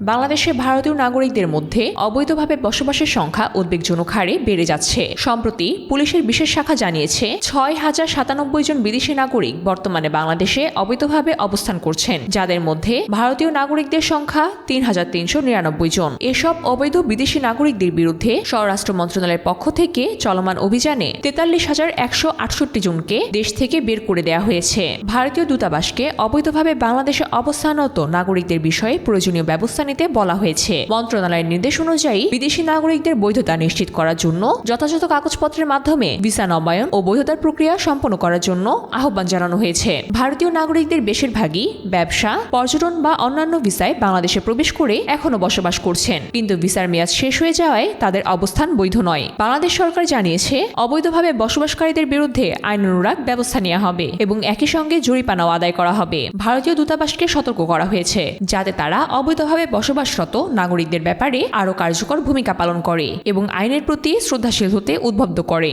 বাংলাদেশে ভারতীয় নাগরিকদের মধ্যে অবৈধভাবে বসবাসের সংখ্যা উদ্বেগজনক হারে বেড়ে যাচ্ছে। সম্প্রতি পুলিশের বিশেষ শাখা জানিয়েছে, ছয় হাজার সাতানব্বই জন বিদেশি নাগরিক বর্তমানে বাংলাদেশে অবৈধভাবে অবস্থান করছেন, যাদের মধ্যে ভারতীয় নাগরিকদের সংখ্যা তিন হাজার তিনশো নিরানব্বই জন। এসব অবৈধ বিদেশি নাগরিকদের বিরুদ্ধে স্বরাষ্ট্র মন্ত্রণালয়ের পক্ষ থেকে চলমান অভিযানে তেতাল্লিশ হাজার একশো আটষট্টি জনকে দেশ থেকে বের করে দেওয়া হয়েছে। ভারতীয় দূতাবাসকে অবৈধভাবে বাংলাদেশে অবস্থানরত নাগরিকদের বিষয়ে প্রয়োজনীয় ব্যবস্থা নিতে বলা হয়েছে। মন্ত্রণালয়ের নির্দেশ অনুযায়ী বিদেশি নাগরিকদের বৈধতা নিশ্চিত করার জন্য, যথাযথ কাগজপত্রের মাধ্যমে ভিসা নবায়ন ও বৈধতার প্রক্রিয়া সম্পন্ন করার জন্য আহ্বান জানানো হয়েছে। ভারতীয় নাগরিকদের বেশিরভাগই ব্যবসা, পর্যটন বা অন্যান্য ভিসায় বাংলাদেশে প্রবেশ করে এখনও বসবাস করছেন। কিন্তু ভিসার মেয়াদ শেষ হয়ে যাওয়ায় তাদের অবস্থান বৈধ নয়। বাংলাদেশ সরকার জানিয়েছে, অবৈধভাবে বসবাসকারীদের বিরুদ্ধে আইন অনুরাগ ব্যবস্থা নেওয়া হবে এবং একই সঙ্গে জরিপানাও আদায় করা হবে। ভারতীয় দূতাবাসকে সতর্ক করা হয়েছে, যাতে তারা অবৈধভাবে বসবাসরত নাগরিকদের ব্যাপারে আরও কার্যকর ভূমিকা পালন করে এবং আইনের প্রতি শ্রদ্ধাশীল হতে উদ্বুদ্ধ করে।